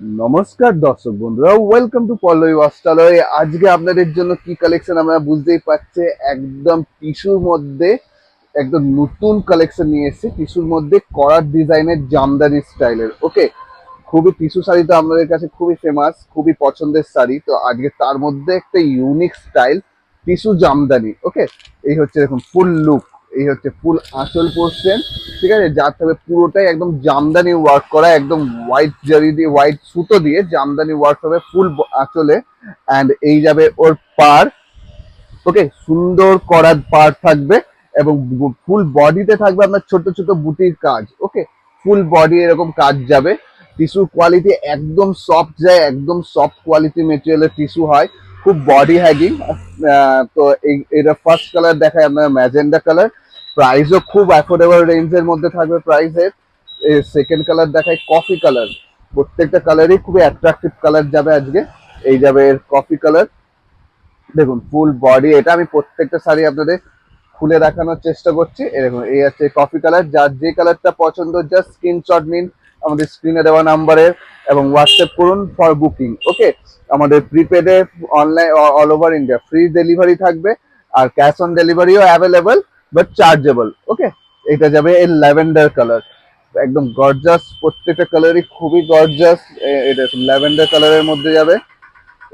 নমস্কার দর্শক বন্ধুরা ওয়েলকাম টু পল্লবী বস্ত্রালয়। আজকে আপনাদের জন্য কি কালেকশন আমরা বুঝতেই পারছে, একদম টিস্যুর মধ্যে, একদম নতুন কালেকশন নিয়ে এসেছি। টিস্যুর মধ্যে করার ডিজাইনের জামদানি স্টাইলের ওকে খুবই টিস্যু শাড়ি তো আমাদের কাছে খুবই ফেমাস খুবই পছন্দের শাড়ি। তো আজকে তার মধ্যে একটা unique style tissue Jamdani. Okay এই হচ্ছে দেখুন ফুল লুক এই হচ্ছে ফুল আঁচল পোর্শন ঠিক আছে? যার তবে পুরোটাই একদম জামদানি ওয়ার্ক করা, একদম হোয়াইট জারি দিয়ে হোয়াইট সুতো দিয়ে জামদানি ওয়ার্ক হবে ফুল আঁচলে অ্যান্ড এই যাবে ওর পার ওকে সুন্দর করার পার থাকবে এবং ফুল বডিতে থাকবে আপনার ছোট ছোট বুটির কাজ ওকে ফুল বডি এরকম কাজ যাবে। টিস্যুর কোয়ালিটি একদম সফট যায়, একদম সফট কোয়ালিটি মেটেরিয়ালের টিস্যু হয়। খুব বডি হ্যাগিং তো এটা ফার্স্ট কালার দেখায় আপনার ম্যাজেন্ডা কালার প্রাইসও খুব অ্যাফোর্ডেবল রেঞ্জের মধ্যে থাকবে প্রাইসের সেকেন্ড কালার দেখায় কফি কালার প্রত্যেকটা কালারই খুবই অ্যাট্রাকটিভ কালার যাবে আজকে, এই যাবে এর কফি কালার দেখুন ফুল বডি এটা আমি প্রত্যেকটা শাড়ি আপনাদের খুলে দেখানোর চেষ্টা করছি। এরকম এই আছে কফি কালার যার যে কালারটা পছন্দ জাস্ট স্ক্রিনশট নিন, আমাদের স্ক্রিনে দেওয়া নাম্বারের এবং হোয়াটসঅ্যাপ করুন ফর বুকিং ওকে আমাদের প্রিপেডে online all over India free delivery থাকবে আর ক্যাশ অন ডেলিভারিও অ্যাভেলেবল বাট চার্জেবল ওকে এটা যাবে এর ল্যাভেন্ডার কালার একদম গর্জাস প্রত্যেকটা কালারই খুবই গর্জাস এটা ল্যাভেন্ডার কালারের মধ্যে যাবে,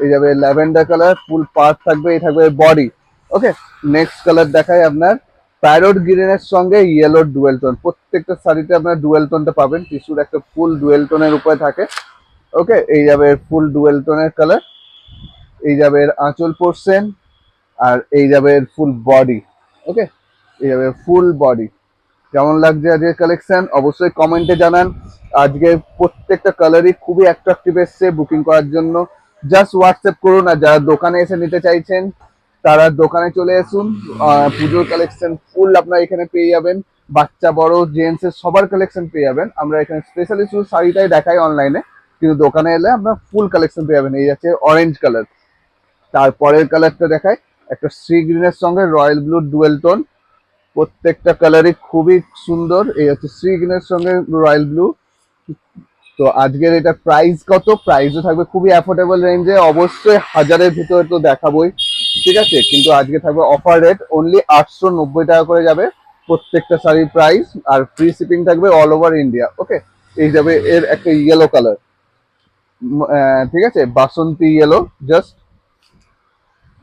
এই যাবে ল্যাভেন্ডার কালার ফুল পার্ট থাকবে, এই থাকবে বডি ওকে নেক্সট কালার দেখায় আপনার প্যারোট গ্রিনের সঙ্গে ইয়েলো ডুয়েল টোন প্রত্যেকটা শাড়িতে আপনার ডুয়েল টোনটা পাবেন। টিস্যুর একটা ফুল ডুয়েল টোনের উপরে থাকে। ওকে এই যাবে ফুল ডুয়েল টোনের কালার এই যাবে এর আঁচল পোর্শন আর এই যাবে এর ফুল বডি ওকে এই যাবে ফুল বডি কেমন লাগছে আজকের কালেকশন অবশ্যই কমেন্টে জানান। আজকে প্রত্যেকটা কালারই খুবই অ্যাট্রাকটিভ এসছে বুকিং করার জন্য। জাস্ট হোয়াটসঅ্যাপ করুন। আর যারা দোকানে এসে নিতে চাইছেন তারা দোকানে চলে আসুন পুজোর কালেকশন ফুল আপনারা এখানে পেয়ে যাবেন। বাচ্চা, বড় জেন্টস এর সবার কালেকশন পেয়ে যাবেন। আমরা এখানে স্পেশালি শুধু শাড়িটাই দেখাই অনলাইনে কিন্তু দোকানে এলে আপনার ফুল কালেকশন পেয়ে যাবেন। এই যাচ্ছে অরেঞ্জ কালার তারপরের কালারটা দেখায় একটা সি গ্রিনের সঙ্গে রয়্যাল ব্লু ডুয়েল টোন প্রত্যেকটা কালারই খুবই সুন্দর। এই হচ্ছে সি গ্রিনের সঙ্গে রয়্যাল ব্লু তো আজকের এটা প্রাইস কত? প্রাইসও থাকবে খুবই অ্যাফোর্ডেবল রেঞ্জে অবশ্যই হাজারের ভিতরে তো দেখাবোই। ঠিক আছে, কিন্তু আজকে থাকবে অফার রেট অনলি আটশো নব্বই টাকা করে যাবে প্রত্যেকটা শাড়ির প্রাইস আর ফ্রি শিপিং থাকবে অল ওভার ইন্ডিয়া ওকে এই যাবে এর একটা ইয়েলো কালার ঠিক আছে, বাসন্তী ইয়েলো জাস্ট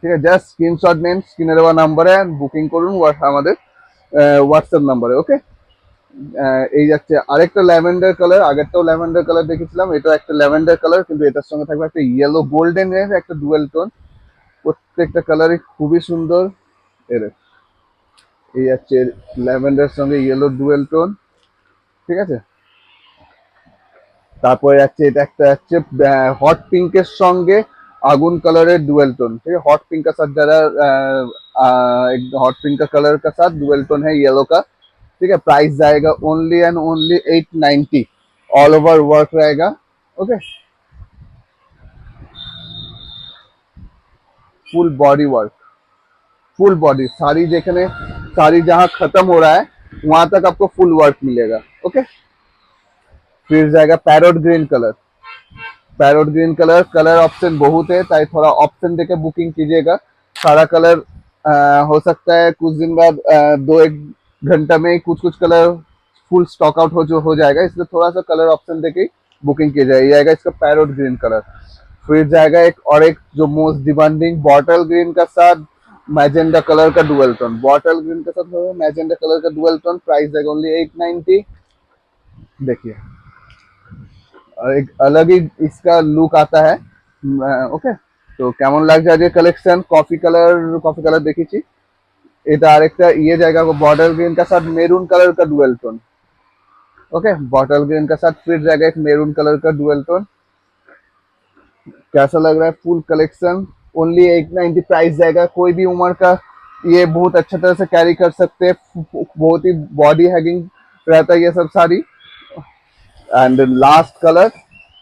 ঠিক আছে জাস্ট স্ক্রিনশট নিন, স্ক্রিনে দেওয়া নাম্বারে বুকিং করুন আমাদের হোয়াটসঅ্যাপ নাম্বারে ওকে এই যাচ্ছে আরেকটা ল্যাভেন্ডার কালার আগেরটাও ল্যাভেন্ডার কালার দেখেছিলাম এটা একটা ল্যাভেন্ডার কালার কিন্তু এটার সঙ্গে থাকবে একটা ইয়েলো গোল্ডেন একটা ডুয়েল টোন প্রত্যেকটা কালারই খুবই সুন্দর এর এই যাচ্ছে ল্যাভেন্ডার সঙ্গে ইয়েলো ডুয়েল টোন ঠিক আছে তারপরে যাচ্ছে এটা একটা যাচ্ছে হট পিঙ্কের সঙ্গে আগুন कलर डुअल टोन ठीक है हॉट पिंक का साथ जरा एक हॉट पिंक का कलर का साथ डुअल टोन है येलो का ठीक है प्राइस जाएगा only and only at ninety all over work रहेगा okay full body work full body sari देखने साड़ी जहाँ खत्म हो रहा है वहाँ तक आपको फुल वर्क मिलेगा ओके? फिर जाएगा parrot green colour. Parrot green colour colour option बहुत है ताकि थोड़ा ऑप्शन देके बुकिंग कीजिएगा। सारा कलर आ, हो सकता है कुछ दिन बाद दो एक घंटा में कुछ कुछ कलर फुल स्टॉक आउट हो जो हो जाएगा। इसलिए थोड़ा सा कलर ऑप्शन देके बुकिंग किया जाएगा इसका पैरोट ग्रीन कलर। फिर जाएगा एक और एक जो मोस्ट डिमांडिंग बॉटल ग्रीन का साथ मैजेंडा कलर का डुअल टोन बॉटल ग्रीन के साथ मैजेंडा कलर का डुअल टोन प्राइस जाएगा ओनली एट नाइनटी देखिए और एक अलग ही इसका लुक आता है ওকে তো কেমন লাগছে আজকে collection coffee colour coffee colour দেখেছি এটা আরেকটা ইয়ে জায়গা को बॉटल ग्रीन का साथ मेरून कलर का dual tone okay bottle green का साथ फिर जाएगा एक मेरून कलर का डुअल टोन कैसा लग रहा है? Full collection only eight ninety price जाएगा। कोई भी उम्र का ये बहुत अच्छा तरह से कैरी कर सकते हैं। बहुत ही बॉडी हैगिंग रहता है ये सब sari and last colour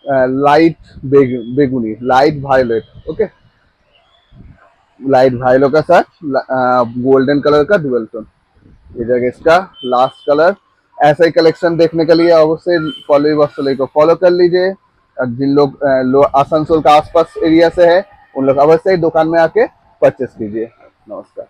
light बेगुनी light violet, okay? Light violet का साथ गोल्डन कलर का डुअल टोन ये जगह इसका लास्ट कलर ऐसा ही कलेक्शन देखने के लिए अवश्य फॉलो वस्त्र को फॉलो कर लीजिए। जिन लोग लो, आसनसोल का आसपास एरिया से है, उन लोग अवश्य ही दुकान में आके परचेस कीजिए। नमस्कार।